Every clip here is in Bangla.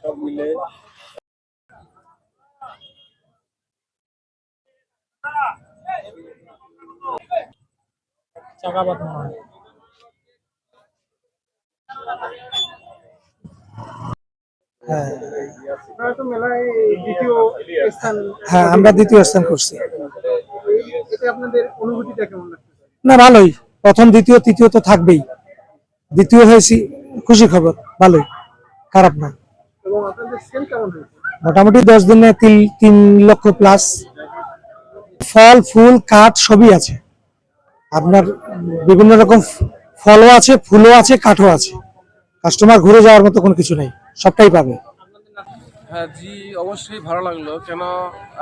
সব মিলে চাকাবাদ মনে হয়। হ্যাঁ। আপনারা তো মেলায় দ্বিতীয় স্থান হ্যাঁ আমরা দ্বিতীয় স্থান করছি। এতে আপনাদের অনুভূতিটা কেমন লাগছে না ভালোই। প্রথম দ্বিতীয় তৃতীয় তো থাকবেই। দ্বিতীয় হয়েছি খুশি খবর ভালোই। খারাপ না। এবং আপনাদের সেল কেমন হয়েছে মোটামুটি দশ দিনে তিন তিন লক্ষ প্লাস ফল ফুল কাঠ সবই আছে। আপনার বিভিন্ন রকম ফলও আছে, ফুলও আছে, কাঠও আছে। কাস্টমার ঘুরে যাওয়ার মতো কোনো কিছু নেই, সবটাই পাবে। হ্যাঁ জি, অবশ্যই ভালো লাগল। কেন,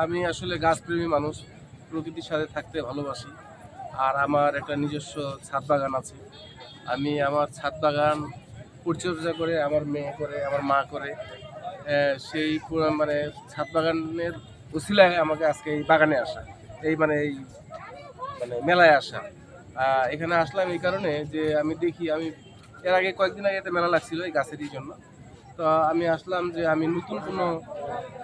আমি আসলে গাছপ্রেমী মানুষ, প্রকৃতির সাথে থাকতে ভালোবাসি। আর আমার একটা নিজস্ব ছাদ বাগান আছে। আমি আমার ছাদ বাগান পরিচর্যা করে, আমার মেয়ে করে, আমার মা করে সেই মানে ছাদ বাগানের উসিলায় আমাকে আজকে এই বাগানে আসা। এই মানে এই মানে মেলায় আসা। এখানে আসলাম এই কারণে যে আমি দেখি, আমি এর আগে কয়েকদিন আগে একটা মেলা লাগছিল এই গাছেরই জন্য। তো আমি আসলাম যে আমি নতুন কোনো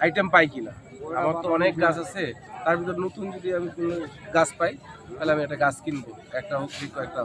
আইটেম পাই কিনা। আমার তো অনেক গাছ আছে, তার ভিতর নতুন যদি আমি কোনো গাছ পাই, তাহলে আমি একটা গাছ কিনবো। একটা হোক একটা